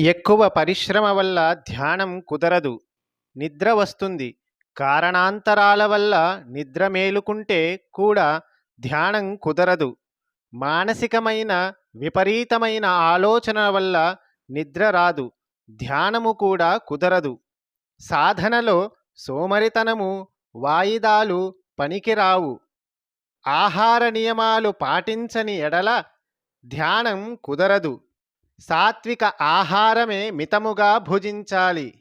ఎక్కువ పరిశ్రమ వల్ల ధ్యానం కుదరదు. నిద్ర వస్తుంది. కారణాంతరాల వల్ల నిద్ర మేలుకుంటే కూడా ధ్యానం కుదరదు. మానసికమైన విపరీతమైన ఆలోచన వల్ల నిద్ర రాదు. ధ్యానము కూడా కుదరదు. సాధనలో సోమరితనము వాయిదాలు పనికిరావు. ఆహార నియమాలు పాటించని ఎడల ధ్యానం కుదరదు. సాత్విక ఆహారమే మితముగా భుజించాలి.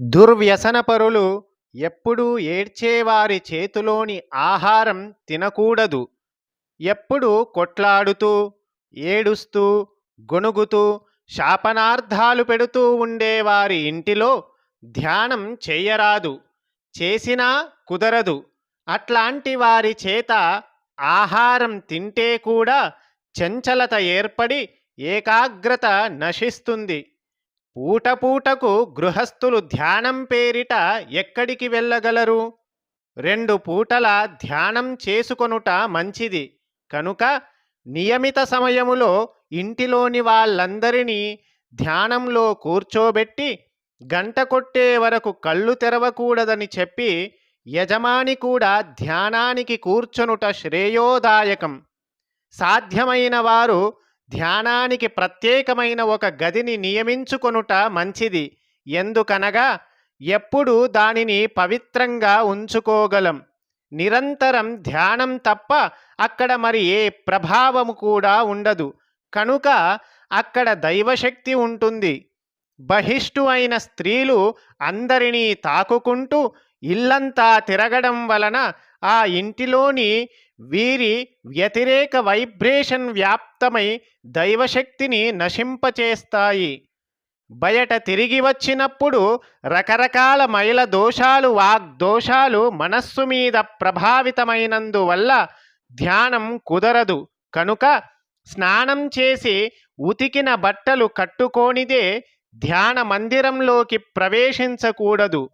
దుర్వ్యసనపరులు ఎప్పుడూ ఏడ్చేవారి చేతిలోని ఆహారం తినకూడదు. ఎప్పుడు కొట్లాడుతూ ఏడుస్తూ గొణుగుతూ శాపనార్థాలు పెడుతూ ఉండేవారి ఇంటిలో ధ్యానం చేయరాదు. చేసినా కుదరదు. అట్లాంటి వారి చేత ఆహారం తింటే కూడా చంచలత ఏర్పడి ఏకాగ్రత నశిస్తుంది. పూట పూటకు గృహస్థులు ధ్యానం పేరిట ఎక్కడికి వెళ్ళగలరు? రెండు పూటల ధ్యానం చేసుకొనుట మంచిది. కనుక నియమిత సమయములో ఇంటిలోని వాళ్ళందరినీ ధ్యానంలో కూర్చోబెట్టి గంట కొట్టే వరకు కళ్ళు తెరవకూడదని చెప్పి యజమాని కూడా ధ్యానానికి కూర్చొనుట శ్రేయోదాయకం. సాధ్యమైన వారు ధ్యానానికి ప్రత్యేకమైన ఒక గదిని నియమించుకొనుట మంచిది. ఎందుకనగా ఎప్పుడు దానిని పవిత్రంగా ఉంచుకోగలం. నిరంతరం ధ్యానం తప్ప అక్కడ మరి ఏ ప్రభావము కూడా ఉండదు. కనుక అక్కడ దైవశక్తి ఉంటుంది. బహిష్టు అయిన స్త్రీలు అందరినీ తాకుకుంటూ ఇల్లంతా తిరగడం వలన ఆ ఇంటిలోని వీరి వ్యతిరేక వైబ్రేషన్ వ్యాప్తమై దైవశక్తిని నశింపచేస్తాయి. బయట తిరిగి వచ్చినప్పుడు రకరకాల మైల దోషాలు వాగ్దోషాలు మనస్సు మీద ప్రభావితమైనందువల్ల ధ్యానం కుదరదు. కనుక స్నానం చేసి ఉతికిన బట్టలు కట్టుకోనిదే ధ్యాన మందిరంలోకి ప్రవేశించకూడదు.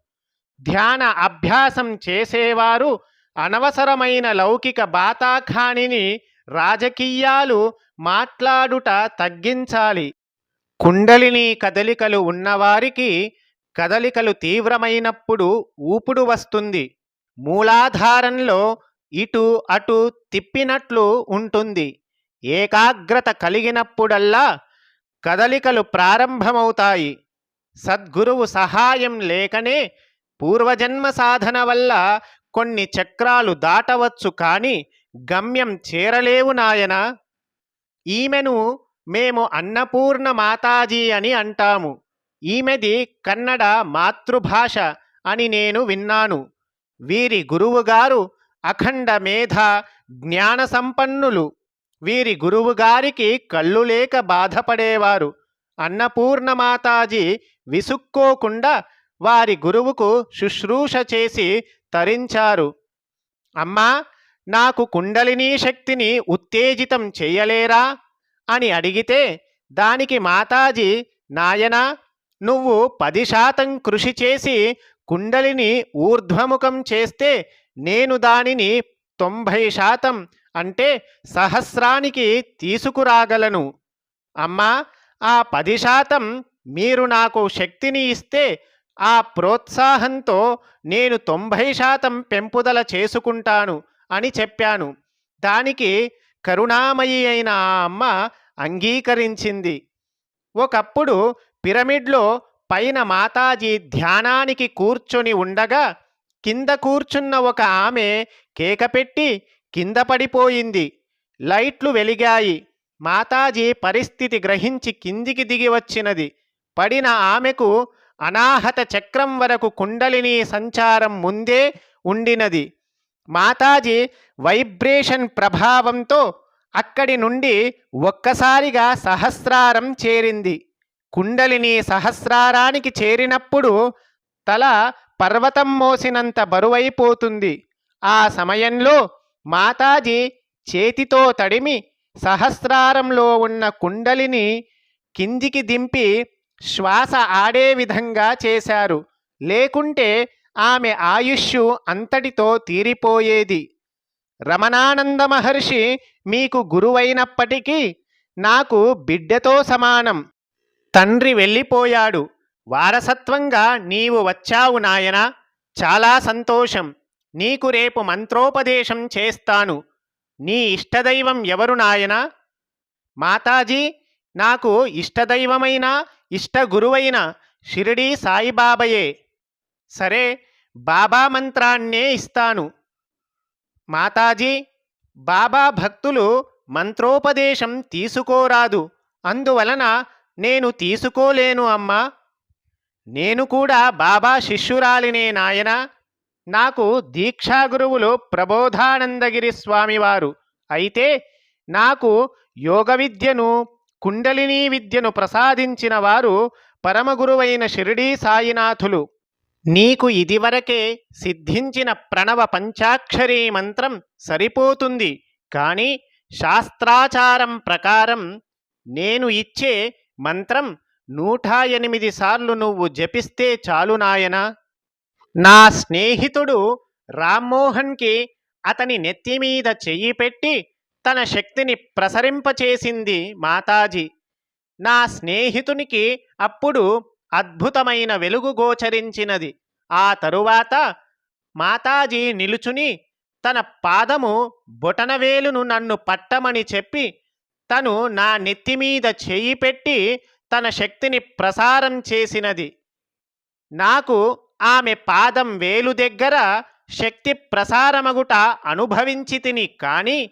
ధ్యాన అభ్యాసం చేసేవారు అనవసరమైన లౌకిక బాతాఖానిని రాజకీయాలు మాట్లాడుట తగ్గించాలి. కుండలిని కదలికలు ఉన్నవారికి కదలికలు తీవ్రమైనప్పుడు ఊపుడు వస్తుంది. మూలాధారంలో ఇటు అటు తిప్పినట్లు ఉంటుంది. ఏకాగ్రత కలిగినప్పుడల్లా కదలికలు ప్రారంభమవుతాయి. సద్గురువు సహాయం లేకనే పూర్వజన్మ సాధన వల్ల కొన్ని చక్రాలు దాటవచ్చు కానీ గమ్యం చేరలేవు నాయన. ఈమెను మేము అన్నపూర్ణ మాతాజీ అని అంటాము. ఈమెది కన్నడ మాతృభాష అని నేను విన్నాను. వీరి గురువుగారు అఖండ మేధ జ్ఞాన సంపన్నులు వీరి గురువుగారికి కళ్ళు లేక బాధపడేవారు. అన్నపూర్ణ మాతాజీ విసుక్కోకుండా వారి గురువుకు శుశ్రూష చేసి తరించారు. అమ్మా నాకు కుండలినీ శక్తిని ఉత్తేజితం చేయలేరా? అని అడిగితే దానికి మాతాజీ నాయనా నువ్వు పది శాతం కృషి చేసి కుండలిని ఊర్ధ్వముఖం చేస్తే నేను దానిని తొంభై శాతం అంటే సహస్రానికి తీసుకురాగలను. అమ్మా ఆ పది శాతం మీరు నాకు శక్తిని ఇస్తే ఆ ప్రోత్సాహంతో నేను తొంభై శాతం పెంపుదల చేసుకుంటాను అని చెప్పాను. దానికి కరుణామయి అయిన ఆ అమ్మ అంగీకరించింది. ఒకప్పుడు పిరమిడ్లో పైన మాతాజీ ధ్యానానికి కూర్చొని ఉండగా కింద కూర్చున్న ఒక ఆమె కేక పెట్టి కింద పడిపోయింది. లైట్లు వెలిగాయి. మాతాజీ పరిస్థితి గ్రహించి కిందికి దిగి వచ్చినది. పడిన ఆమెకు అనాహత చక్రం వరకు కుండలిని సంచారం ముందే ఉండినది. మాతాజీ వైబ్రేషన్ ప్రభావంతో అక్కడి నుండి ఒక్కసారిగా సహస్రారం చేరింది. కుండలిని సహస్రారానికి చేరినప్పుడు తల పర్వతం మోసినంత బరువైపోతుంది. ఆ సమయంలో మాతాజీ చేతితో తడిమి సహస్రారంలో ఉన్న కుండలిని కిందికి దింపి శ్వాస ఆడే విధంగా చేశారు. లేకుంటే ఆమె ఆయుష్యు అంతటితో తీరిపోయేది. రమణానంద మహర్షి మీకు గురువైనప్పటికీ నాకు బిడ్డతో సమానం. తండ్రి వెళ్ళిపోయాడు. వారసత్వంగా నీవు వచ్చావు నాయనా. చాలా సంతోషం. నీకు రేపు మంత్రోపదేశం చేస్తాను. నీ ఇష్టదైవం ఎవరు నాయనా? మాతాజీ నాకు ఇష్టదైవమైన ఇష్ట గురువైన షిరిడీ సాయిబాబయే. సరే బాబా మంత్రాన్నే ఇస్తాను. మాతాజీ బాబా భక్తులు మంత్రోపదేశం తీసుకోరాదు. అందువలన నేను తీసుకోలేను అమ్మా. నేను కూడా బాబా శిష్యురాలినే నాయనా. నాకు దీక్షా గురువులు ప్రబోధానందగిరి స్వామివారు. అయితే నాకు యోగ విద్యను కుండలినీ విద్యను ప్రసాదించిన వారు పరమగురువైన షిరిడీ సాయినాథులు. నీకు ఇదివరకే సిద్ధించిన ప్రణవ పంచాక్షరీ మంత్రం సరిపోతుంది. కానీ శాస్త్రాచారం ప్రకారం నేను ఇచ్చే మంత్రం నూట ఎనిమిది సార్లు నువ్వు జపిస్తే చాలు నాయనా. నా స్నేహితుడు రామ్మోహన్కి అతని నెత్తి మీద చెయ్యి పెట్టి తన శక్తిని ప్రసరింపచేసింది మాతాజీ. నా స్నేహితునికి అప్పుడు అద్భుతమైన వెలుగు గోచరించినది. ఆ తరువాత మాతాజీ నిలుచుని తన పాదము బొటనవేలును నన్ను పట్టమని చెప్పి తను నా నెత్తి మీద పెట్టి తన శక్తిని ప్రసారం చేసినది. నాకు ఆమె పాదం వేలు దగ్గర శక్తి ప్రసారమగుట అనుభవించి తిని కానీ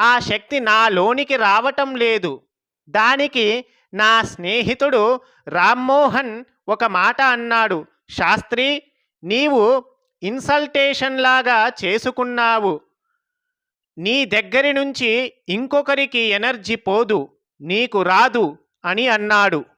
ఆ శక్తి నాలోనికి రావటం లేదు. దానికి నా స్నేహితుడు రామ్మోహన్ ఒక మాట అన్నాడు. శాస్త్రి నీవు ఇన్సల్టేషన్ లాగా చేసుకున్నావు. నీ దగ్గరి నుంచి ఇంకొకరికి ఎనర్జీ పోదు. నీకు రాదు అని అన్నాడు.